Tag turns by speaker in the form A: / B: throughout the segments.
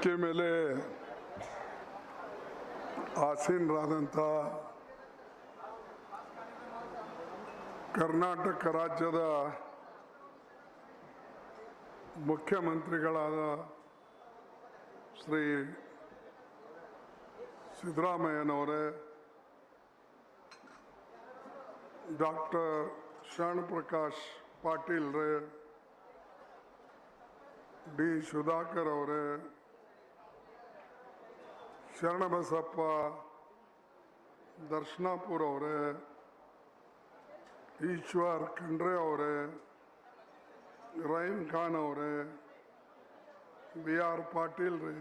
A: ವೇದಿಕೆ ಮೇಲೆ ಆಸೀನರಾದಂಥ ಕರ್ನಾಟಕ ರಾಜ್ಯದ ಮುಖ್ಯಮಂತ್ರಿಗಳಾದ ಶ್ರೀ ಸಿದ್ದರಾಮಯ್ಯನವರೇ ಡಾಕ್ಟರ್ ಶರಣ್ ಪ್ರಕಾಶ್ ಪಾಟೀಲ್ ರೇ ಡಿ ಸುಧಾಕರ್ ಅವರೇ ಶರಣಬಸಪ್ಪ, ದರ್ಶನಾಪುರ್ ಅವರೇ, ಈಶ್ವರ್ ಖಂಡ್ರೆ ಅವರೇ ರಹೀಮ್ ಖಾನ್ ಅವರೇ ಬಿ ಆರ್ ಪಾಟೀಲ್ ರೇ,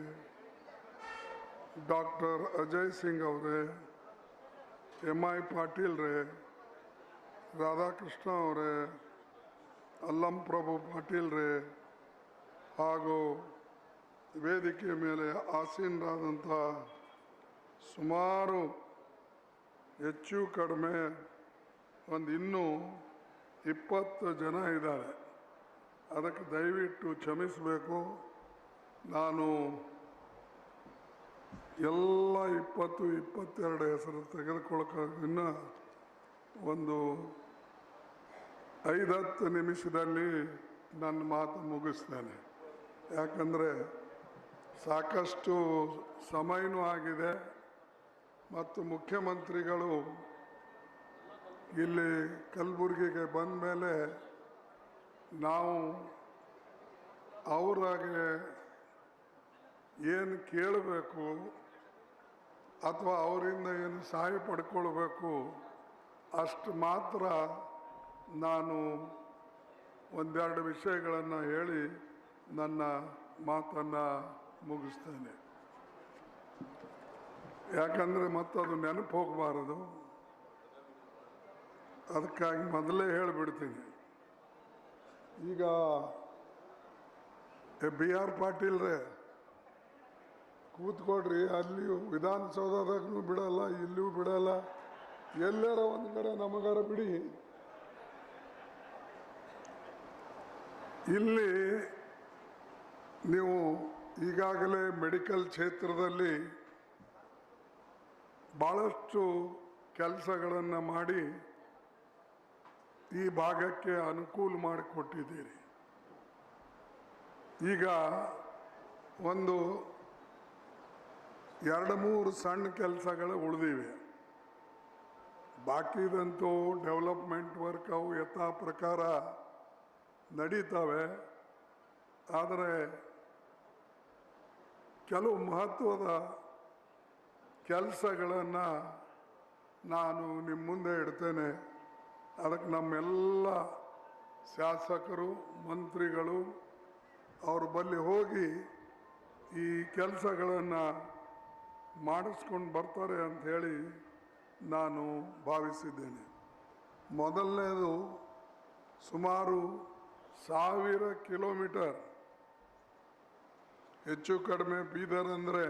A: ಡಾಕ್ಟರ್ ಅಜಯ್ ಸಿಂಗ್ ಅವರೇ ಎಂ ಐ ಪಾಟೀಲ್ ರೇ, ರಾಧಾಕೃಷ್ಣ ಅವರೇ, ಅಲ್ಲಂ ಪ್ರಭು ಪಾಟೀಲ್ ರೇ, ಹಾಗೂ ವೇದಿಕೆ ಮೇಲೆ ಆಸೀನರಾದಂಥ ಸುಮಾರು ಹೆಚ್ಚು ಕಡಿಮೆ ಒಂದು ಇನ್ನೂ ಇಪ್ಪತ್ತು ಜನ ಇದ್ದಾರೆ. ಅದಕ್ಕೆ ದಯವಿಟ್ಟು ಕ್ಷಮಿಸಬೇಕು. ನಾನು ಎಲ್ಲ ಇಪ್ಪತ್ತು, ಇಪ್ಪತ್ತೆರಡು ಹೆಸರು ತೆಗೆದುಕೊಳ್ಳೋಕ್ಕಾಗಿನ್ನ ಒಂದು ಒಂದು ಐದತ್ತು ನಿಮಿಷದಲ್ಲಿ ನನ್ನ ಮಾತು ಮುಗಿಸ್ತೇನೆ. ಯಾಕಂದರೆ ಸಾಕಷ್ಟು ಸಮಯನೂ ಆಗಿದೆ ಮತ್ತು ಮುಖ್ಯಮಂತ್ರಿಗಳು ಇಲ್ಲಿ ಕಲಬುರಗಿಗೆ ಬಂದ ಮೇಲೆ ನಾವು ಅವರಾಗೆ ಏನು ಕೇಳಬೇಕು ಅಥವಾ ಅವರಿಂದ ಏನು ಸಹಾಯ ಪಡ್ಕೊಳ್ಬೇಕು ಅಷ್ಟು ಮಾತ್ರ ನಾನು ಒಂದೆರಡು ವಿಷಯಗಳನ್ನು ಹೇಳಿ ನನ್ನ ಮಾತನ್ನು ಮುಗಿಸ್ತೇನೆ. ಯಾಕಂದರೆ ಮತ್ತದು ನೆನಪು ಹೋಗಬಾರದು. ಅದಕ್ಕಾಗಿ ಮೊದಲೇ ಹೇಳಿಬಿಡ್ತೀನಿ. ಈಗ ಬಿ ಆರ್ ಪಾಟೀಲ್ರೇ ಕೂತ್ಕೊಡ್ರಿ ಅಲ್ಲಿಯೂ ವಿಧಾನಸೌಧದಾಗೂ ಬಿಡಲ್ಲ, ಇಲ್ಲಿಯೂ ಬಿಡಲ್ಲ. ಎಲ್ಲರ ಒಂದು ಕಡೆ ನಮಗಾರ ಬಿಡಿ. ಇಲ್ಲಿ ನೀವು ಈಗಾಗಲೇ ಮೆಡಿಕಲ್ ಕ್ಷೇತ್ರದಲ್ಲಿ ಭಾಳಷ್ಟು ಕೆಲಸಗಳನ್ನು ಮಾಡಿ ಈ ಭಾಗಕ್ಕೆ ಅನುಕೂಲ ಮಾಡಿಕೊಟ್ಟಿದ್ದೀರಿ. ಈಗ ಒಂದು ಎರಡು ಮೂರು ಸಣ್ಣ ಕೆಲಸಗಳು ಉಳಿದಿವೆ. ಬಾಕಿದಂತೂ ಡೆವಲಪ್ಮೆಂಟ್ ವರ್ಕ್ ಅವು ಯಥಾ ಪ್ರಕಾರ ನಡೀತವೆ. ಆದರೆ ಕೆಲವು ಮಹತ್ವದ ಕೆಲಸಗಳನ್ನು ನಾನು ನಿಮ್ಮ ಮುಂದೆ ಇಡ್ತೇನೆ. ಅದಕ್ಕೆ ನಮ್ಮೆಲ್ಲ ಶಾಸಕರು, ಮಂತ್ರಿಗಳು ಅವ್ರ ಬಳಿ ಹೋಗಿ ಈ ಕೆಲಸಗಳನ್ನು ಮಾಡಿಸ್ಕೊಂಡು ಬರ್ತಾರೆ ಅಂತ ಹೇಳಿ ನಾನು ಭಾವಿಸಿದ್ದೇನೆ. ಮೊದಲನೇದು ಸುಮಾರು ಸಾವಿರ ಕಿಲೋಮೀಟರ್ ಹೆಚ್ಚು ಕಡಿಮೆ ಬೀದರ್ ಅಂದರೆ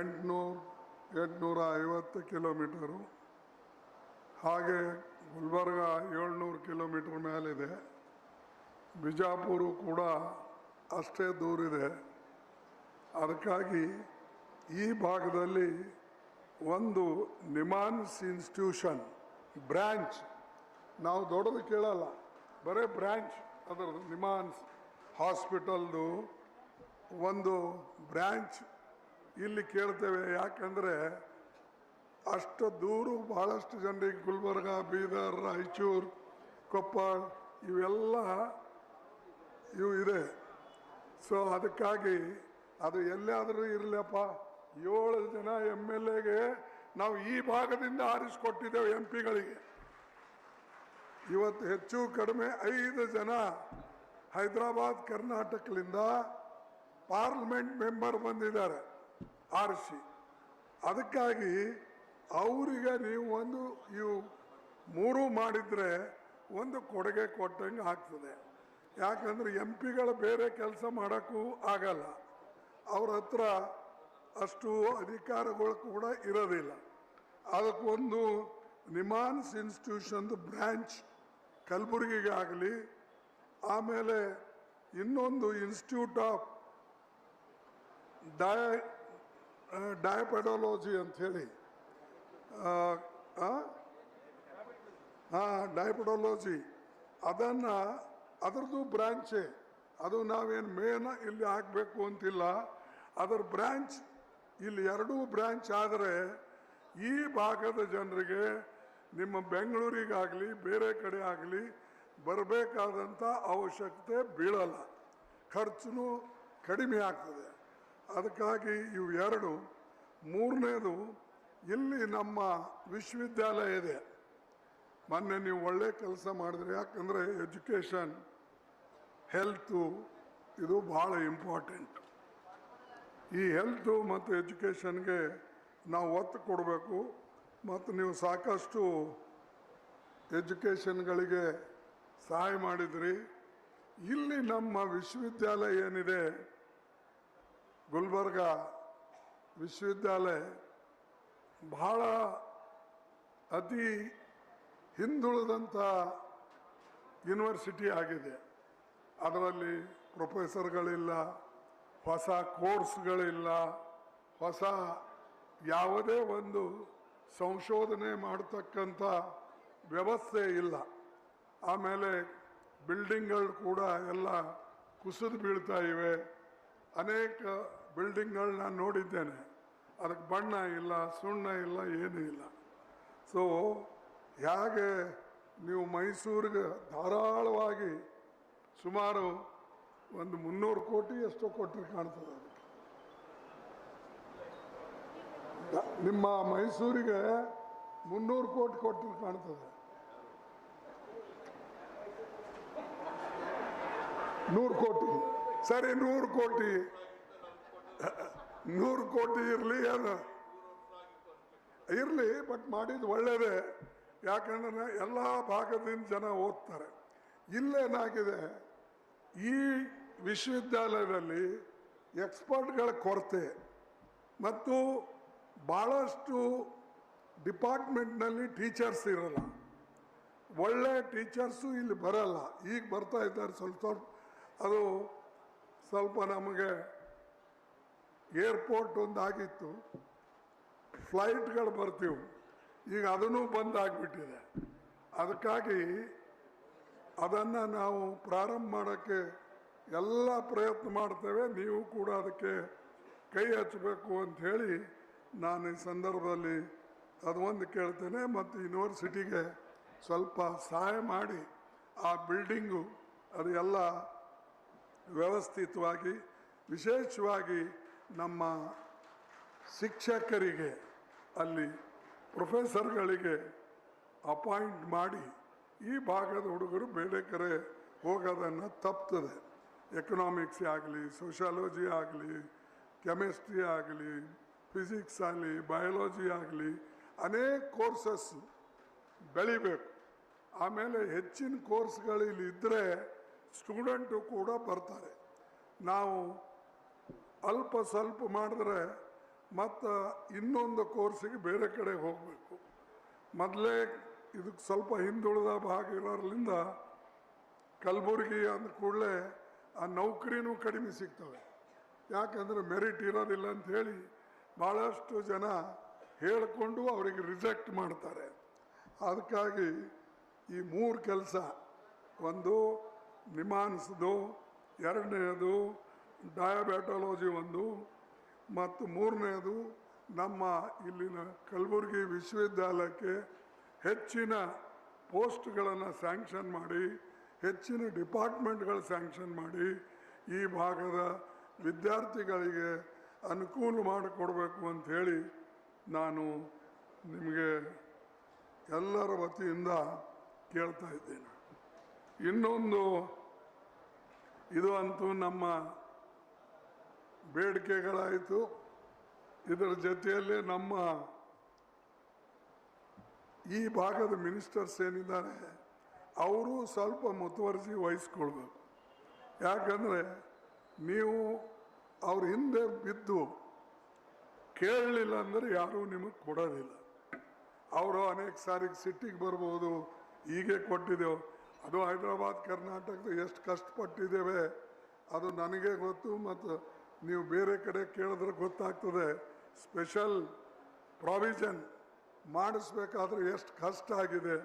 A: ಎಂಟುನೂರು, ಎಂಟುನೂರ ಐವತ್ತು ಕಿಲೋಮೀಟರು. ಹಾಗೆ ಗುಲ್ಬರ್ಗ ಏಳ್ನೂರು ಕಿಲೋಮೀಟರ್ ಮೇಲಿದೆ. ಬಿಜಾಪುರ ಕೂಡ ಅಷ್ಟೇ ದೂರಿದೆ ಅದಕ್ಕಾಗಿ ಈ ಭಾಗದಲ್ಲಿ ಒಂದು ನಿಮಾನ್ಸ್ ಇನ್ಸ್ಟಿಟ್ಯೂಷನ್, ಬ್ರ್ಯಾಂಚ್. ನಾವು ದೊಡ್ಡದು ಕೇಳಲ್ಲ, ಬರೀ ಬ್ರ್ಯಾಂಚ್, ಅದರದ್ದು ನಿಮಾನ್ಸ್. ಹಾಸ್ಪಿಟಲ್ದು ಒಂದು ಬ್ರ್ಯಾಂಚ್ ಇಲ್ಲಿ ಕೇಳ್ತೇವೆ. ಯಾಕಂದರೆ ಅಷ್ಟು ದೂರ ಭಾಳಷ್ಟು ಜನರಿಗೆ, ಗುಲ್ಬರ್ಗ, ಬೀದರ್, ರಾಯಚೂರು, ಕೊಪ್ಪಳ, ಇವೆಲ್ಲ ಇವು ಇದೆ. ಸೊ ಅದಕ್ಕಾಗಿ ಅದು ಎಲ್ಲಾದರೂ ಇರಲಪ್ಪ ಏಳು ಜನ ಎಂ ಎಲ್ ಎಗೆ ನಾವು ಈ ಭಾಗದಿಂದ ಆರಿಸ್ಕೊಟ್ಟಿದ್ದೇವೆ ಎಂ ಪಿಗಳಿಗೆ. ಇವತ್ತು ಹೆಚ್ಚು ಕಡಿಮೆ ಐದು ಜನ ಹೈದರಾಬಾದ್, ಕರ್ನಾಟಕದಿಂದ ಪಾರ್ಲಿಮೆಂಟ್ ಮೆಂಬರ್ ಬಂದಿದ್ದಾರೆ ಆರಿಸಿ ಅದಕ್ಕಾಗಿ ಅವರಿಗೆ ನೀವು ಒಂದು, ಇವು ಮೂರು ಮಾಡಿದರೆ ಒಂದು ಕೊಡುಗೆ ಕೊಟ್ಟಂಗೆ ಆಗ್ತದೆ. ಯಾಕಂದರೆ ಎಂ ಪಿಗಳು ಬೇರೆ ಕೆಲಸ ಮಾಡೋಕ್ಕೂ ಆಗಲ್ಲ. ಅವ್ರ ಹತ್ರ ಅಷ್ಟು ಅಧಿಕಾರಗಳು ಕೂಡ ಇರೋದಿಲ್ಲ. ಅದಕ್ಕೊಂದು ನಿಮಾನ್ಸ್ ಇನ್ಸ್ಟಿಟ್ಯೂಷನ್ದು ಬ್ರ್ಯಾಂಚ್ ಕಲಬುರಗಿಗೆ ಆಗಲಿ ಆಮೇಲೆ ಇನ್ನೊಂದು ಇನ್ಸ್ಟಿಟ್ಯೂಟ್ ಆಫ್ ಡಯ ಡಯಪೆಡಾಲಜಿ ಅಂಥೇಳಿ ಹಾಂ ಡಯಪೆಡಾಲಜಿ ಅದನ್ನು ಅದರದ್ದು ಬ್ರ್ಯಾಂಚೆ ಅದು ನಾವೇನು ಮೇನ್ ಇಲ್ಲಿ ಹಾಕಬೇಕು ಅಂತಿಲ್ಲ. ಅದರ ಬ್ರ್ಯಾಂಚ್ ಇಲ್ಲಿ ಎರಡೂ ಬ್ರ್ಯಾಂಚ್ ಆದರೆ ಈ ಭಾಗದ ಜನರಿಗೆ, ನಿಮ್ಮ ಬೆಂಗಳೂರಿಗಾಗಲಿ ಬೇರೆ ಕಡೆ ಆಗಲಿ ಬರಬೇಕಾದಂಥ ಅವಶ್ಯಕತೆ ಬೀಳಲ್ಲ. ಖರ್ಚು ಕಡಿಮೆ ಆಗ್ತದೆ. ಅದಕ್ಕಾಗಿ ಇವು ಮೂರನೇದು, ಇಲ್ಲಿ ನಮ್ಮ ವಿಶ್ವವಿದ್ಯಾಲಯ ಇದೆ. ಮೊನ್ನೆ ನೀವು ಒಳ್ಳೆ ಕೆಲಸ ಮಾಡಿದ್ರಿ. ಯಾಕಂದರೆ ಎಜುಕೇಷನ್, ಹೆಲ್ತು ಇದು ಭಾಳ ಇಂಪಾರ್ಟೆಂಟ್. ಈ ಹೆಲ್ತು ಮತ್ತು ಎಜುಕೇಷನ್ಗೆ ನಾವು ಒತ್ತು ಕೊಡಬೇಕು. ಮತ್ತು ನೀವು ಸಾಕಷ್ಟು ಎಜುಕೇಷನ್ಗಳಿಗೆ ಸಹಾಯ ಮಾಡಿದ್ರಿ. ಇಲ್ಲಿ ನಮ್ಮ ವಿಶ್ವವಿದ್ಯಾಲಯ ಏನಿದೆ? ಗುಲ್ಬರ್ಗ ವಿಶ್ವವಿದ್ಯಾಲಯ ಬಹಳ ಅತಿ ಹಿಂದುಳಿದಂಥ ಯೂನಿವರ್ಸಿಟಿ ಆಗಿದೆ. ಅದರಲ್ಲಿ ಪ್ರೊಫೆಸರ್ಗಳಿಲ್ಲ, ಹೊಸ ಕೋರ್ಸ್ಗಳಿಲ್ಲ, ಹೊಸ ಯಾವುದೇ ಒಂದು ಸಂಶೋಧನೆ ಮಾಡತಕ್ಕಂಥ ವ್ಯವಸ್ಥೆ ಇಲ್ಲ. ಆಮೇಲೆ ಬಿಲ್ಡಿಂಗ್ಗಳು ಕೂಡ ಎಲ್ಲ ಕುಸಿದು ಬೀಳ್ತಾ ಇವೆ. ಅನೇಕ ಬಿಲ್ಡಿಂಗ್ಗಳು ನಾನು ನೋಡಿದ್ದೇನೆ. ಅದಕ್ಕೆ ಬಣ್ಣ ಇಲ್ಲ, ಸುಣ್ಣ ಇಲ್ಲ, ಏನೂ ಇಲ್ಲ. ಸೊ ಹೇಗೆ ನೀವು ಮೈಸೂರಿಗೆ ಧಾರಾಳವಾಗಿ ಸುಮಾರು ಒಂದು ಮುನ್ನೂರು ಕೋಟಿ ಎಷ್ಟೋ ಕೊಟ್ಟರೆ ಕಾಣ್ತದೆ ನಿಮ್ಮ ಮೈಸೂರಿಗೆ ಮುನ್ನೂರು ಕೋಟಿ ಕೊಟ್ಟರೆ ಕಾಣ್ತದೆ. ನೂರು ಕೋಟಿ. ಸರಿ, ನೂರು ಕೋಟಿ. ನೂರು ಕೋಟಿ ಇರಲಿ ಅದು ಇರಲಿ ಬಟ್ ಮಾಡಿದ್ದು ಒಳ್ಳೇದೇ. ಯಾಕಂದ್ರೆ ಎಲ್ಲ ಭಾಗದಿಂದ ಜನ ಓದ್ತಾರೆ. ಇಲ್ಲೇನಾಗಿದೆ ಈ ವಿಶ್ವವಿದ್ಯಾಲಯದಲ್ಲಿ ಎಕ್ಸ್ಪರ್ಟ್ಗಳ ಕೊರತೆ ಮತ್ತು ಭಾಳಷ್ಟು ಡಿಪಾರ್ಟ್ಮೆಂಟ್ನಲ್ಲಿ ಟೀಚರ್ಸ್ ಇರಲ್ಲ. ಒಳ್ಳೆ ಟೀಚರ್ಸು ಇಲ್ಲಿ ಬರಲ್ಲ. ಈಗ ಬರ್ತಾ ಇದ್ದಾರೆ ಸ್ವಲ್ಪ ಸ್ವಲ್ಪ ಅದು ಸ್ವಲ್ಪ ನಮಗೆ ಏರ್ಪೋರ್ಟ್ ಒಂದು ಆಗಿತ್ತು ಫ್ಲೈಟ್ಗಳು ಬರ್ತೀವಿ. ಈಗ ಅದನ್ನು ಬಂದ್ ಆಗಿಬಿಟ್ಟಿದೆ ಅದಕ್ಕಾಗಿ ಅದನ್ನು ನಾವು ಪ್ರಾರಂಭ ಮಾಡೋಕ್ಕೆ ಎಲ್ಲ ಪ್ರಯತ್ನ ಮಾಡ್ತೇವೆ. ನೀವು ಕೂಡ ಅದಕ್ಕೆ ಕೈ ಹಚ್ಚಬೇಕು ಹೇಳಿ ನಾನು ಈ ಸಂದರ್ಭದಲ್ಲಿ ಅದು ಒಂದು ಕೇಳ್ತೇನೆ ಮತ್ತು ಯೂನಿವರ್ಸಿಟಿಗೆ ಸ್ವಲ್ಪ ಸಹಾಯ ಮಾಡಿ ಆ ಬಿಲ್ಡಿಂಗು, ಅದು ಎಲ್ಲ ವ್ಯವಸ್ಥಿತವಾಗಿ, ವಿಶೇಷವಾಗಿ ನಮ್ಮ ಶಿಕ್ಷಕರಿಗೆ, ಅಲ್ಲಿ ಪ್ರೊಫೆಸರ್ಗಳಿಗೆ ಅಪಾಯಿಂಟ್ ಮಾಡಿ ಈ ಭಾಗದ ಹುಡುಗರು ಬೇರೆ ಕಡೆ ಹೋಗೋದನ್ನು ತಪ್ತದೆ. ಎಕನಾಮಿಕ್ಸ್ ಆಗಲಿ ಸೋಷಾಲಜಿ ಆಗಲಿ, ಕೆಮಿಸ್ಟ್ರಿ ಆಗಲಿ, ಫಿಸಿಕ್ಸ್ ಆಗಲಿ, ಬಯಾಲಜಿ ಆಗಲಿ, ಅನೇಕ ಕೋರ್ಸಸ್ಸು ಬೆಳಿಬೇಕು. ಆಮೇಲೆ ಹೆಚ್ಚಿನ ಕೋರ್ಸ್ಗಳು ಇಲ್ಲಿ ಇದ್ದರೆ ಸ್ಟೂಡೆಂಟು ಕೂಡ ಬರ್ತಾರೆ. ನಾವು ಅಲ್ಪ ಸ್ವಲ್ಪ ಮಾಡಿದ್ರೆ ಮತ್ತು ಇನ್ನೊಂದು ಕೋರ್ಸಿಗೆ ಬೇರೆ ಕಡೆ ಹೋಗಬೇಕು. ಮೊದಲೇ ಇದಕ್ಕೆ ಸ್ವಲ್ಪ ಹಿಂದುಳಿದ ಭಾಗ ಇರೋದ್ರಿಂದ ಕಲಬುರಗಿ ಅಂದ ಕೂಡಲೇ ಆ ನೌಕರಿನೂ ಕಡಿಮೆ ಸಿಗ್ತವೆ. ಯಾಕಂದರೆ ಮೆರಿಟ್ ಇರೋದಿಲ್ಲ ಅಂತ ಹೇಳಿ ಭಾಳಷ್ಟು ಜನ ಹೇಳಿಕೊಂಡು ಅವರಿಗೆ ರಿಜೆಕ್ಟ್ ಮಾಡ್ತಾರೆ. ಅದಕ್ಕಾಗಿ ಈ ಮೂರು ಕೆಲಸ ಒಂದು ನಿಮಾನ್ಸ್ದು ಎರಡನೇದು ಡಯಾಬೆಟಾಲಜಿ ಒಂದು, ಮತ್ತು ಮೂರನೆಯದು ನಮ್ಮ ಇಲ್ಲಿನ ಕಲಬುರಗಿ ವಿಶ್ವವಿದ್ಯಾಲಯಕ್ಕೆ ಹೆಚ್ಚಿನ ಪೋಸ್ಟ್ಗಳನ್ನು ಸ್ಯಾಂಕ್ಷನ್ ಮಾಡಿ, ಹೆಚ್ಚಿನ ಡಿಪಾರ್ಟ್ಮೆಂಟ್ಗಳು ಸ್ಯಾಂಕ್ಷನ್ ಮಾಡಿ, ಈ ಭಾಗದ ವಿದ್ಯಾರ್ಥಿಗಳಿಗೆ ಅನುಕೂಲ ಮಾಡಿಕೊಡ್ಬೇಕು ಅಂತ ಹೇಳಿ ನಾನು ನಿಮಗೆ ಎಲ್ಲರ ವತಿಯಿಂದ ಕೇಳ್ತಾ ಇದ್ದೇನೆ. ಇನ್ನೊಂದು ಇದು ಅಂತೂ ನಮ್ಮ ಬೇಡಿಕೆಗಳಾಯಿತು. ಇದರ ಜೊತೆಯಲ್ಲೇ ನಮ್ಮ ಈ ಭಾಗದ ಮಿನಿಸ್ಟರ್ಸ್ ಏನಿದ್ದಾರೆ, ಅವರು ಸ್ವಲ್ಪ ಮುತುವರ್ಜಿ ವಹಿಸ್ಕೊಳ್ಬೇಕು. ಯಾಕಂದರೆ ನೀವು ಅವ್ರ ಹಿಂದೆ ಬಿದ್ದು ಕೇಳಲಿಲ್ಲ ಅಂದರೆ ಯಾರೂ ನಿಮಗೆ ಕೊಡೋದಿಲ್ಲ. ಅವರು ಅನೇಕ ಸಾರಿಗೆ ಸಿಟ್ಟಿಗೆ ಬರ್ಬೋದು, ಹೀಗೆ ಕೊಟ್ಟಿದ್ದೆವು. ಅದು ಹೈದರಾಬಾದ್ ಕರ್ನಾಟಕದ ಎಷ್ಟು ಕಷ್ಟಪಟ್ಟಿದ್ದೇವೆ, ಅದು ನನಗೆ ಗೊತ್ತು ಮತ್ತು ನೀವು ಬೇರೆ ಕಡೆ ಕೇಳಿದ್ರೆ ಗೊತ್ತಾಗ್ತದೆ. ಸ್ಪೆಷಲ್ ಪ್ರಾವಿಷನ್ ಮಾಡಿಸ್ಬೇಕಾದ್ರೆ ಎಷ್ಟು ಕಷ್ಟ ಆಗಿದೆ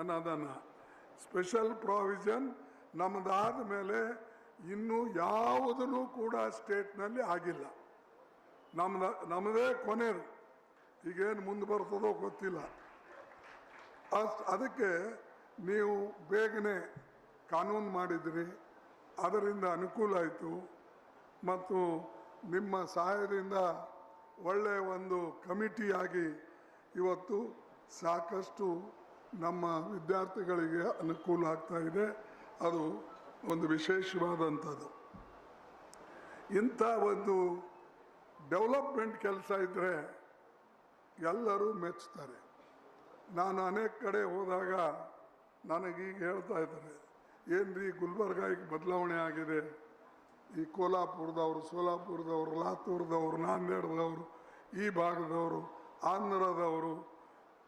A: ಅನ್ನೋದನ್ನು. ಸ್ಪೆಷಲ್ ಪ್ರಾವಿಷನ್ ನಮ್ಮದಾದ ಮೇಲೆ ಇನ್ನೂ ಯಾವುದೂ ಕೂಡ ಸ್ಟೇಟ್ನಲ್ಲಿ ಆಗಿಲ್ಲ. ನಮ್ದ ನಮ್ಮದೇ ಕೊನೆಯದು ಈಗೇನು ಮುಂದೆ ಬರ್ತದೋ ಗೊತ್ತಿಲ್ಲ. ಅಷ್ಟು ಅದಕ್ಕೆ ನೀವು ಬೇಗನೆ ಕಾನೂನು ಮಾಡಿದ್ರಿ, ಅದರಿಂದ ಅನುಕೂಲ ಆಯಿತು ಮತ್ತು ನಿಮ್ಮ ಸಹಾಯದಿಂದ ಒಳ್ಳೆಯ ಒಂದು ಕಮಿಟಿಯಾಗಿ ಇವತ್ತು ಸಾಕಷ್ಟು ನಮ್ಮ ವಿದ್ಯಾರ್ಥಿಗಳಿಗೆ ಅನುಕೂಲ ಆಗ್ತಾ ಇದೆ. ಅದು ಒಂದು ವಿಶೇಷವಾದಂಥದ್ದು. ಇಂಥ ಒಂದು ಡೆವಲಪ್ಮೆಂಟ್ ಕೆಲಸ ಇದ್ದರೆ ಎಲ್ಲರೂ ಮೆಚ್ಚುತ್ತಾರೆ ನಾನು ಅನೇಕ ಕಡೆ ಹೋದಾಗ ನನಗೀಗ ಹೇಳ್ತಾ ಇದ್ದಾರೆ, ಏನ್ರಿ ಗುಲ್ಬರ್ಗ ಈಗ ಬದಲಾವಣೆ ಆಗಿದೆ? ಈ ಕೋಲಾಪುರದವರು, ಸೋಲಾಪುರದವರು, ಲಾತೂರ್ದವರು, ನಾಂದೇಡ್ದವರು, ಈ ಭಾಗದವರು, ಆಂಧ್ರದವರು,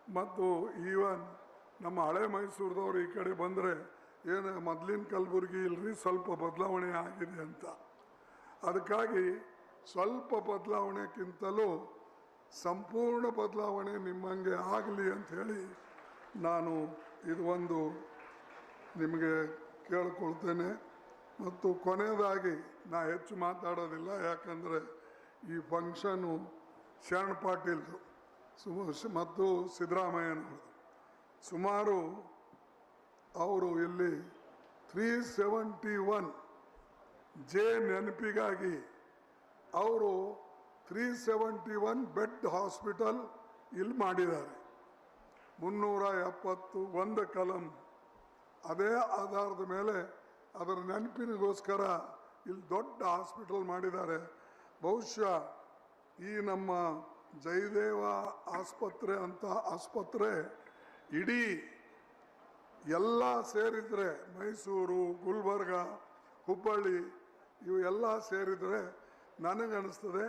A: ಮತ್ತು ಈವನ್ ನಮ್ಮ ಹಳೆ ಮೈಸೂರದವರು ಈ ಕಡೆ ಬಂದರೆ ಏನು ಮೊದಲಿನ ಕಲಬುರಗಿ ಇಲ್ರಿ ಸ್ವಲ್ಪ ಬದಲಾವಣೆ ಆಗಿದೆ ಅಂತ. ಅದಕ್ಕಾಗಿ ಸ್ವಲ್ಪ ಬದಲಾವಣೆಕ್ಕಿಂತಲೂ ಸಂಪೂರ್ಣ ಬದಲಾವಣೆ ನಿಮ್ಮಂಗೆ ಆಗಲಿ ಅಂತ ಹೇಳಿ ನಾನು ಇದು ಒಂದು ನಿಮಗೆ ಕೇಳಿಕೊಳ್ತೇನೆ. ಮತ್ತು ಕೊನೆಯದಾಗಿ ನಾ ಹೆಚ್ಚು ಮಾತಾಡೋದಿಲ್ಲ, ಯಾಕಂದರೆ ಈ ಫಂಕ್ಷನು ಶರಣ್ ಪಾಟೀಲ್ದು ಸು ಮತ್ತು ಸಿದ್ದರಾಮಯ್ಯನವ್ರದ್ದು. ಸುಮಾರು ಅವರು ಇಲ್ಲಿ ತ್ರೀ ಸೆವೆಂಟಿ ಒನ್ ಜೆ ನೆನಪಿಗಾಗಿ ಅವರು three seventy one bed hospital ಇಲ್ಲಿ ಮಾಡಿದ್ದಾರೆ. ಮುನ್ನೂರ ಎಪ್ಪತ್ತು ಒಂದು ಕಲಂ. ಅದೇ ಆಧಾರದ ಮೇಲೆ ಅದರ ನೆನಪಿನಗೋಸ್ಕರ ಇಲ್ಲಿ ದೊಡ್ಡ ಹಾಸ್ಪಿಟಲ್ ಮಾಡಿದ್ದಾರೆ. ಬಹುಶಃ ಈ ನಮ್ಮ ಜಯದೇವ ಆಸ್ಪತ್ರೆ ಅಂತ ಆಸ್ಪತ್ರೆ ಇಡೀ ಎಲ್ಲ ಸೇರಿದರೆ ಮೈಸೂರು, ಗುಲ್ಬರ್ಗ, ಹುಬ್ಬಳ್ಳಿ ಇವು ಎಲ್ಲ ಸೇರಿದರೆ ನನಗನ್ನಿಸ್ತದೆ.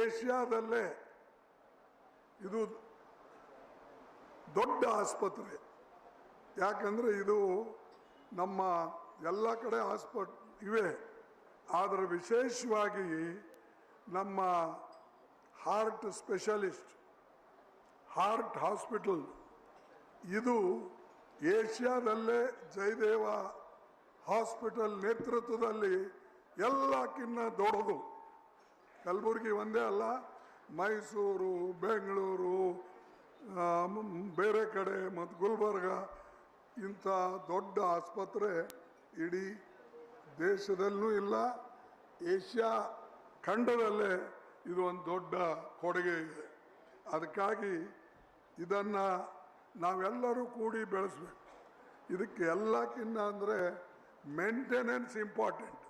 A: ಏಷ್ಯಾದಲ್ಲೇ ಇದು ದೊಡ್ಡ ಆಸ್ಪತ್ರೆ. ಯಾಕಂದರೆ ಇದು ನಮ್ಮ ಎಲ್ಲ ಕಡೆ ಆಸ್ಪಟ್ ಇವೆ. ಆದರೆ ವಿಶೇಷವಾಗಿ ನಮ್ಮ ಹಾರ್ಟ್ ಸ್ಪೆಷಲಿಸ್ಟ್, ಹಾರ್ಟ್ ಹಾಸ್ಪಿಟಲ್, ಇದು ಏಷ್ಯಾದಲ್ಲೇ ಜಯದೇವ ಹಾಸ್ಪಿಟಲ್ ನೇತೃತ್ವದಲ್ಲಿ ಎಲ್ಲಕ್ಕಿನ್ನ ದೊಡ್ಡದು. ಕಲಬುರಗಿ ಒಂದೇ ಅಲ್ಲ, ಮೈಸೂರು, ಬೆಂಗಳೂರು ಬೇರೆ ಕಡೆ ಮತ್ತು ಗುಲ್ಬರ್ಗ ಇಂಥ ದೊಡ್ಡ ಆಸ್ಪತ್ರೆ ಇಡೀ ದೇಶದಲ್ಲೂ ಇಲ್ಲ. ಏಷ್ಯಾ ಖಂಡದಲ್ಲೇ ಇದು ಒಂದು ದೊಡ್ಡ ಕೊಡುಗೆ ಇದೆ. ಅದಕ್ಕಾಗಿ ಇದನ್ನು ನಾವೆಲ್ಲರೂ ಕೂಡಿ ಬೆಳೆಸ್ಬೇಕು. ಇದಕ್ಕೆ ಎಲ್ಲಕ್ಕಿನ್ನ ಅಂದರೆ ಮೇಂಟೆನೆನ್ಸ್ ಇಂಪಾರ್ಟೆಂಟ್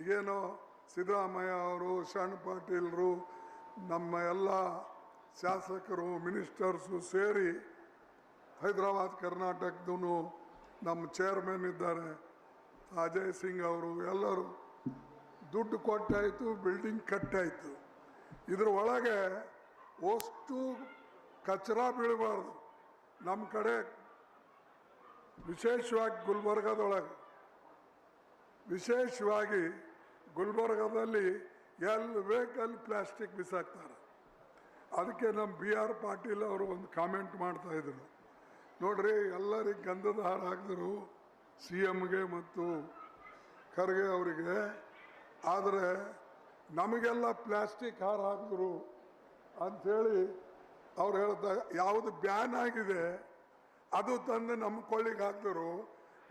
A: ಈಗೇನೋ ಸಿದ್ದರಾಮಯ್ಯ ಅವರು, ಶರಣ್ ಪಾಟೀಲರು, ನಮ್ಮ ಎಲ್ಲ ಶಾಸಕರು, ಮಿನಿಸ್ಟರ್ಸು ಸೇರಿ ಹೈದರಾಬಾದ್ ಕರ್ನಾಟಕದೂ ನಮ್ಮ ಚೇರ್ಮನ್ ಇದ್ದಾರೆ. ಅಜಯ್ ಸಿಂಗ್ ಅವರು ಎಲ್ಲರೂ ದುಡ್ಡು ಕೊಟ್ಟಾಯಿತು, ಬಿಲ್ಡಿಂಗ್ ಕಟ್ಟಾಯಿತು. ಇದ್ರ ಒಳಗೆ ಅಷ್ಟು ಕಚ್ರ ಬೀಳಬಾರ್ದು. ನಮ್ಮ ಕಡೆ ವಿಶೇಷವಾಗಿ ಗುಲ್ಬರ್ಗದೊಳಗೆ, ವಿಶೇಷವಾಗಿ ಗುಲ್ಬರ್ಗದಲ್ಲಿ ಎಲ್ಲಿ ಬೇಕಲ್ಲಿ ಪ್ಲಾಸ್ಟಿಕ್ ಬಿಸಾಕ್ತಾರೆ. ಅದಕ್ಕೆ ನಮ್ಮ ಬಿ ಆರ್ ಪಾಟೀಲ್ ಅವರು ಒಂದು ಕಾಮೆಂಟ್ ಮಾಡ್ತಾ ಇದ್ರು. ನೋಡ್ರಿ, ಎಲ್ಲರಿಗೆ ಗಂಧದ ಹಾರ ಹಾಕಿದ್ರು ಸಿ ಎಮ್ಗೆ ಮತ್ತು ಖರ್ಗೆ ಅವರಿಗೆ. ಆದರೆ ನಮಗೆಲ್ಲ ಪ್ಲಾಸ್ಟಿಕ್ ಹಾರ ಹಾಕಿದ್ರು ಅಂಥೇಳಿ ಅವ್ರು ಹೇಳ್ತಾ, ಯಾವುದು ಬ್ಯಾನ್ ಆಗಿದೆ ಅದು ತಂದು ನಮ್ಮ ಕೊಳ್ಳಿಗೆ ಹಾಕಿದ್ರು,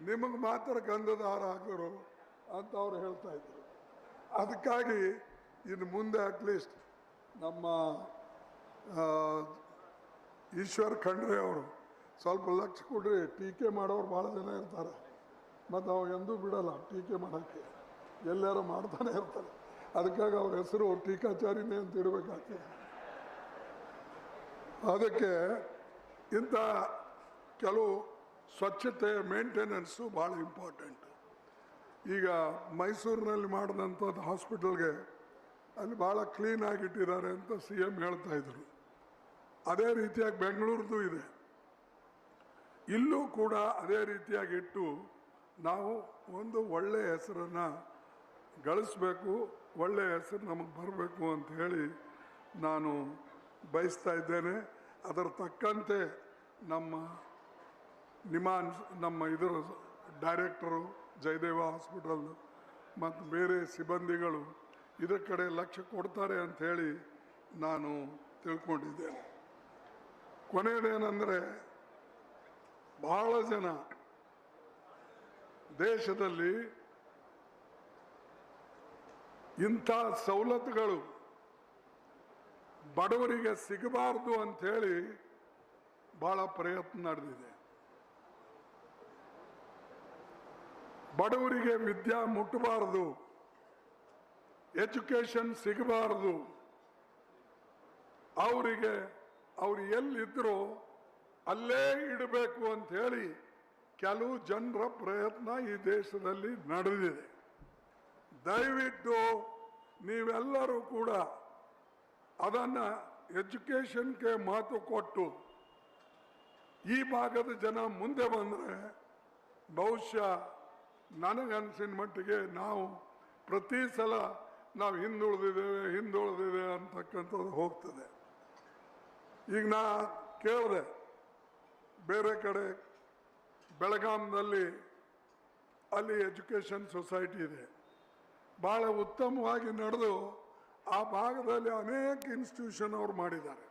A: ನಿಮಗೆ ಮಾತ್ರ ಗಂಧದ ಹಾರ ಹಾಕಿದ್ರು ಅಂತ ಅವ್ರು ಹೇಳ್ತಾ ಇದ್ರು. ಅದಕ್ಕಾಗಿ ಇನ್ನು ಮುಂದೆ ಅಟ್ಲೀಸ್ಟ್ ನಮ್ಮ ಈಶ್ವರ್ ಖಂಡ್ರೆ ಅವರು. ಸ್ವಲ್ಪ ಲಕ್ಷ ಕೊಡ್ರಿ, ಟೀಕೆ ಮಾಡೋರು ಭಾಳ ಜನ ಇರ್ತಾರೆ. ಮತ್ತು ಅವ ಎಂದೂ ಬಿಡಲ್ಲ ಟೀಕೆ ಮಾಡೋಕ್ಕೆ. ಎಲ್ಲಾರು ಮಾಡ್ತಾನೆ ಇರ್ತಾರೆ. ಅದಕ್ಕಾಗಿ ಅವ್ರ ಹೆಸರು ಟೀಕಾಚಾರಿನೇ ಅಂತ ಇಡಬೇಕಾಗ್ತದೆ ಅದಕ್ಕೆ ಇಂಥ ಕೆಲವು ಸ್ವಚ್ಛತೆ ಮೇಂಟೆನೆನ್ಸು ಭಾಳ ಇಂಪಾರ್ಟೆಂಟ್ ಈಗ ಮೈಸೂರಿನಲ್ಲಿ ಮಾಡಿದಂಥದ್ದು ಹಾಸ್ಪಿಟಲ್ಗೆ ಅಲ್ಲಿ ಭಾಳ ಕ್ಲೀನಾಗಿ ಇಟ್ಟಿದ್ದಾರೆ ಅಂತ ಸಿ ಎಂ ಹೇಳ್ತಾ ಇದ್ರು. ಅದೇ ರೀತಿಯಾಗಿ ಬೆಂಗಳೂರದ್ದು ಇದೆ. ಇಲ್ಲೂ ಕೂಡ ಅದೇ ರೀತಿಯಾಗಿ ಇಟ್ಟು ನಾವು ಒಂದು ಒಳ್ಳೆಯ ಹೆಸರನ್ನು ಗಳಿಸ್ಬೇಕು ಒಳ್ಳೆಯ ಹೆಸರು ನಮಗೆ ಬರಬೇಕು ಅಂತ ಹೇಳಿ ನಾನು ಬಯಸ್ತಾ ಇದ್ದೇನೆ. ಅದರ ತಕ್ಕಂತೆ ನಮ್ಮ ನಿಮಾನ್ ನಮ್ಮ ಇದರ ಡೈರೆಕ್ಟರು ಜಯದೇವ ಹಾಸ್ಪಿಟಲ್ ಮತ್ತು ಬೇರೆ ಸಿಬ್ಬಂದಿಗಳು ಇದರ ಕಡೆ ಲಕ್ಷ್ಯ ಕೊಡ್ತಾರೆ ಅಂಥೇಳಿ ನಾನು ತಿಳ್ಕೊಂಡಿದ್ದೇನೆ. ಕೊನೆಯದೇನೆಂದರೆ ಬಹಳ ಜನ ದೇಶದಲ್ಲಿ ಇಂಥ ಸವಲತ್ತುಗಳು ಬಡವರಿಗೆ ಸಿಗಬಾರ್ದು ಅಂಥೇಳಿ ಬಹಳ ಪ್ರಯತ್ನ ನಡೆದಿದೆ. ಬಡವರಿಗೆ ವಿದ್ಯಾ ಮುಟ್ಟಬಾರದು ಎಜುಕೇಶನ್ ಸಿಗಬಾರದು, ಅವರಿಗೆ ಅವ್ರು ಎಲ್ಲಿದ್ರೋ ಅಲ್ಲೇ ಇಡಬೇಕು ಅಂತ ಹೇಳಿ ಕೆಲವು ಜನರ ಪ್ರಯತ್ನ ಈ ದೇಶದಲ್ಲಿ ನಡೆದಿದೆ. ದಯವಿಟ್ಟು ನೀವೆಲ್ಲರೂ ಕೂಡ ಅದನ್ನು ಎಜುಕೇಷನ್ಗೆ ಮಾತು ಕೊಟ್ಟು ಈ ಭಾಗದ ಜನ ಮುಂದೆ ಬಂದರೆ ಬಹುಶಃ ನನಗನ್ಸಿನ ಮಟ್ಟಿಗೆ ನಾವು ಪ್ರತಿ ಸಲ ನಾವು ಹಿಂದುಳಿದಿದ್ದೇವೆ ಹಿಂದುಳಿದಿದೆ ಅಂತಕ್ಕಂಥದ್ದು ಹೋಗ್ತದೆ. ಈಗ ನಾ ಕೇಳಿದೆ ಬೇರೆ ಕಡೆ ಬೆಳಗಾಂನಲ್ಲಿ ಅಲ್ಲಿ ಎಜುಕೇಷನ್ ಸೊಸೈಟಿ ಇದೆ. ಭಾಳ ಉತ್ತಮವಾಗಿ ನಡೆದು ಆ ಭಾಗದಲ್ಲಿ ಅನೇಕ ಇನ್ಸ್ಟಿಟ್ಯೂಷನ್ ಅವರು ಮಾಡಿದ್ದಾರೆ.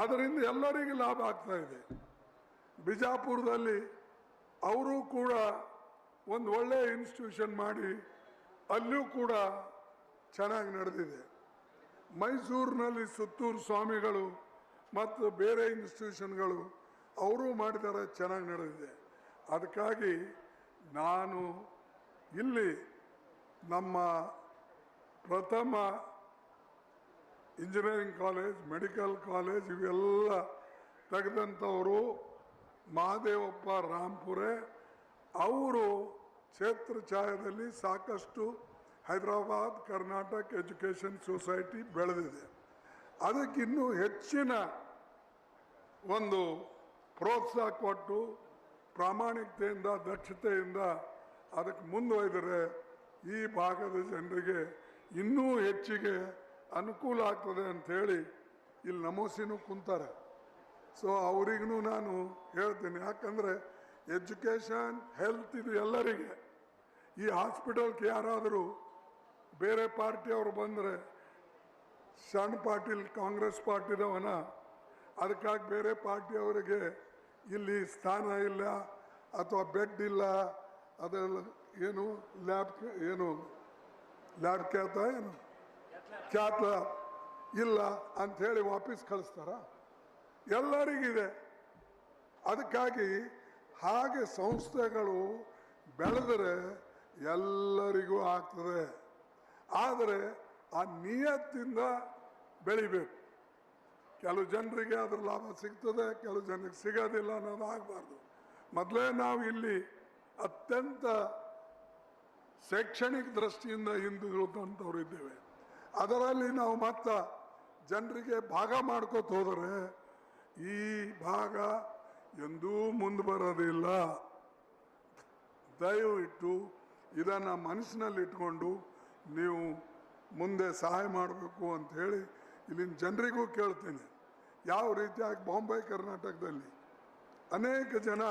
A: ಅದರಿಂದ ಎಲ್ಲರಿಗೂ ಲಾಭ ಆಗ್ತಾ ಇದೆ. ಬಿಜಾಪುರದಲ್ಲಿ ಅವರು ಕೂಡ ಒಂದು ಒಳ್ಳೆಯ ಇನ್ಸ್ಟಿಟ್ಯೂಷನ್ ಮಾಡಿ ಅಲ್ಲೂ ಕೂಡ ಚೆನ್ನಾಗಿ ನಡೆದಿದೆ. ಮೈಸೂರಿನಲ್ಲಿ ಸುತ್ತೂರು ಸ್ವಾಮಿಗಳು ಮತ್ತು ಬೇರೆ ಇನ್ಸ್ಟಿಟ್ಯೂಷನ್ಗಳು ಅವರು ಮಾಡಿದ್ದಾರೆ ಚೆನ್ನಾಗಿ ನಡೆದಿದೆ. ಅದಕ್ಕಾಗಿ ನಾನು ಇಲ್ಲಿ ನಮ್ಮ ಪ್ರಥಮ ಇಂಜಿನಿಯರಿಂಗ್ ಕಾಲೇಜ್, ಮೆಡಿಕಲ್ ಕಾಲೇಜ್, ಇವೆಲ್ಲ ತೆಗೆದಂಥವರು ಮಹಾದೇವಪ್ಪ ರಾಂಪುರೆ ಅವರು ಕ್ಷೇತ್ರ ಛಾಯದಲ್ಲಿ ಸಾಕಷ್ಟು ಹೈದರಾಬಾದ್, ಕರ್ನಾಟಕ ಎಜುಕೇಷನ್ ಸೊಸೈಟಿ ಬೆಳೆದಿದೆ. ಅದಕ್ಕಿನ್ನೂ ಹೆಚ್ಚಿನ ಒಂದು ಪ್ರೋತ್ಸಾಹ ಕೊಟ್ಟು, ಪ್ರಾಮಾಣಿಕತೆಯಿಂದ, ದಕ್ಷತೆಯಿಂದ ಅದಕ್ಕೆ ಮುಂದುವರೆದರೆ ಈ ಭಾಗದ ಜನರಿಗೆ ಇನ್ನೂ ಹೆಚ್ಚಿಗೆ ಅನುಕೂಲ ಆಗ್ತದೆ ಅಂಥೇಳಿ ಇಲ್ಲಿ ನಮೋಸಿನೂ ಕುಂತಾರೆ. ಸೊ ಅವರಿಗೂ ನಾನು ಹೇಳ್ತೀನಿ. ಯಾಕಂದರೆ ಎಜುಕೇಷನ್ ಹೆಲ್ತ್ ಇದು ಎಲ್ಲರಿಗೆ. ಈ ಹಾಸ್ಪಿಟಲ್ಗೆ ಯಾರಾದರೂ ಬೇರೆ ಪಾರ್ಟಿಯವರು ಬಂದರೆ ಸಣ್ಣ ಪಾಟೀಲ್ ಕಾಂಗ್ರೆಸ್ ಪಾರ್ಟಿನವನ ಅದಕ್ಕಾಗಿ ಬೇರೆ ಪಾರ್ಟಿಯವರಿಗೆ ಇಲ್ಲಿ ಸ್ಥಾನ ಇಲ್ಲ ಅಥವಾ ಬೆಡ್ ಇಲ್ಲ, ಅದೆಲ್ಲ ಏನು ಲ್ಯಾಬ್ ಏನು ಲ್ಯಾಬ್ ಖ್ಯಾತ ಏನು? ಖ್ಯಾತ ಇಲ್ಲ ಅಂಥೇಳಿ ವಾಪಸ್ ಕಳಿಸ್ತಾರ. ಎಲ್ಲರಿಗಿದೆ. ಅದಕ್ಕಾಗಿ ಹಾಗೆ ಸಂಸ್ಥೆಗಳು ಬೆಳೆದರೆ ಎಲ್ಲರಿಗೂ ಆಗ್ತದೆ. ಆದರೆ ಆ ನಿಯತ್ತಿಂದ ಬೆಳಿಬೇಕು. ಕೆಲವು ಜನರಿಗೆ ಅದ್ರ ಲಾಭ ಸಿಗ್ತದೆ, ಕೆಲವು ಜನರಿಗೆ ಸಿಗೋದಿಲ್ಲ ಅನ್ನೋದು ಆಗಬಾರ್ದು. ಮೊದಲೇ ನಾವು ಇಲ್ಲಿ ಅತ್ಯಂತ ಶೈಕ್ಷಣಿಕ ದೃಷ್ಟಿಯಿಂದ ಹಿಂದುಳಿದಂಥವ್ರು ಇದ್ದೇವೆ. ಅದರಲ್ಲಿ ನಾವು ಮತ್ತ ಜನರಿಗೆ ಭಾಗ ಮಾಡ್ಕೋತ ಹೋದರೆ ಈ ಭಾಗ ಎಂದೂ ಮುಂದೆ ಬರೋದಿಲ್ಲ. ದಯವಿಟ್ಟು ಇದನ್ನು ಮನಸ್ಸಿನಲ್ಲಿ ಇಟ್ಕೊಂಡು ನೀವು ಮುಂದೆ ಸಹಾಯ ಮಾಡಬೇಕು ಅಂತ ಹೇಳಿ ಇಲ್ಲಿನ ಜನರಿಗೂ ಕೇಳ್ತೀನಿ. ಯಾವ ರೀತಿಯಾಗಿ ಬಾಂಬೆ, ಕರ್ನಾಟಕದಲ್ಲಿ ಅನೇಕ ಜನ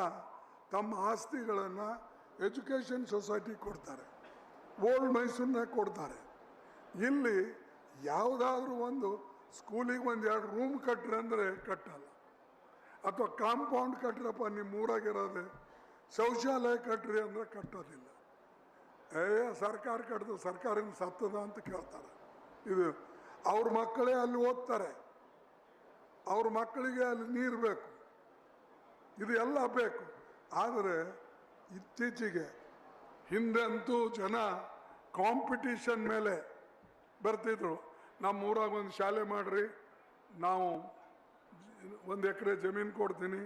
A: ತಮ್ಮ ಆಸ್ತಿಗಳನ್ನು ಎಜುಕೇಷನ್ ಸೊಸೈಟಿ ಕೊಡ್ತಾರೆ, ಓಲ್ಡ್ ಮೈಸೂರಿನಾಗ ಕೊಡ್ತಾರೆ. ಇಲ್ಲಿ ಯಾವುದಾದ್ರೂ ಒಂದು ಸ್ಕೂಲಿಗೆ ಒಂದು ಎರಡು ರೂಮ್ ಕಟ್ಟರೆ ಅಂದರೆ ಕಟ್ಟಲ್ಲ. ಅಥವಾ ಕಾಂಪೌಂಡ್ ಕಟ್ಟ್ರಪ್ಪ ನಿಮ್ಮ ಊರಾಗಿರೋದೆ ಶೌಚಾಲಯ ಕಟ್ಟ್ರಿ ಅಂದರೆ ಕಟ್ಟೋದಿಲ್ಲ. ಏ, ಸರ್ಕಾರ ಕಟ್ಟಿದ್ರು ಸರ್ಕಾರಿನ ಸತ್ತದ ಅಂತ ಕೇಳ್ತಾರೆ. ಇದು ಅವ್ರ ಮಕ್ಕಳೇ ಅಲ್ಲಿ ಓದ್ತಾರೆ. ಅವ್ರ ಮಕ್ಕಳಿಗೆ ಅಲ್ಲಿ ನೀರು ಬೇಕು. ಇದು ಎಲ್ಲ ಬೇಕು. ಆದರೆ ಇತ್ತೀಚೆಗೆ ಹಿಂದೆಂತೂ ಜನ ಕಾಂಪಿಟಿಷನ್ ಮೇಲೆ ಬರ್ತಿದ್ರು. ನಮ್ಮ ಊರಾಗ ಒಂದು ಶಾಲೆ ಮಾಡ್ರಿ, ನಾವು ಒಂದು ಎಕರೆ ಜಮೀನು ಕೊಡ್ತೀನಿ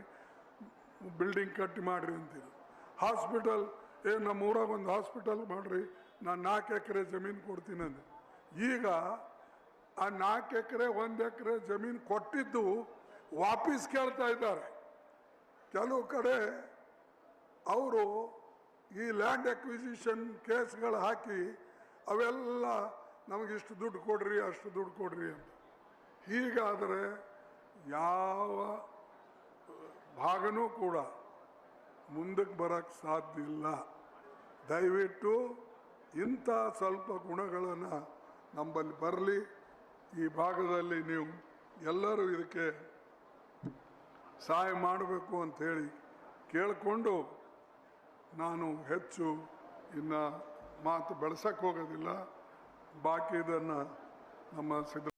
A: ಬಿಲ್ಡಿಂಗ್ ಕಟ್ಟಿ ಮಾಡ್ರಿ ಅಂತಿದ್ರು. ಹಾಸ್ಪಿಟಲ್ ಏ, ನಮ್ಮ ಊರಾಗ ಒಂದು ಹಾಸ್ಪಿಟಲ್ ಮಾಡ್ರಿ, ನಾನು ನಾಲ್ಕು ಎಕರೆ ಜಮೀನು ಕೊಡ್ತೀನಿ ಅಂದೆ. ಈಗ ಆ ನಾಲ್ಕು ಎಕರೆ, ಒಂದು ಎಕರೆ ಜಮೀನು ಕೊಟ್ಟಿದ್ದು ವಾಪಸ್ ಕೇಳ್ತಾ ಇದ್ದಾರೆ. ಕೆಲವು ಕಡೆ ಅವರು ಈ ಲ್ಯಾಂಡ್ ಅಕ್ವಿಸಿಷನ್ ಕೇಸ್ಗಳು ಹಾಕಿ ಅವೆಲ್ಲ ನಮಗಿಷ್ಟು ದುಡ್ಡು ಕೊಡ್ರಿ, ಅಷ್ಟು ದುಡ್ಡು ಕೊಡ್ರಿ ಅಂತ. ಹೀಗಾದರೆ ಯಾವ ಭಾಗನೂ ಕೂಡ ಮುಂದಕ್ಕೆ ಬರೋಕ್ಕೆ ಸಾಧ್ಯ ಇಲ್ಲ. ದಯವಿಟ್ಟು ಇಂಥ ಸ್ವಲ್ಪ ಗುಣಗಳನ್ನು ನಮ್ಮಲ್ಲಿ ಬರಲಿ. ಈ ಭಾಗದಲ್ಲಿ ನೀವು ಎಲ್ಲರೂ ಇದಕ್ಕೆ ಸಹಾಯ ಮಾಡಬೇಕು ಅಂಥೇಳಿ ಕೇಳಿಕೊಂಡು ನಾನು ಹೆಚ್ಚು ಇನ್ನು ಮಾತು ಬೆಳೆಸೋಕ್ಕೆ ಹೋಗೋದಿಲ್ಲ. ಬಾಕಿ ಇದನ್ನು ನಮ್ಮ ಸಿದ್ಧ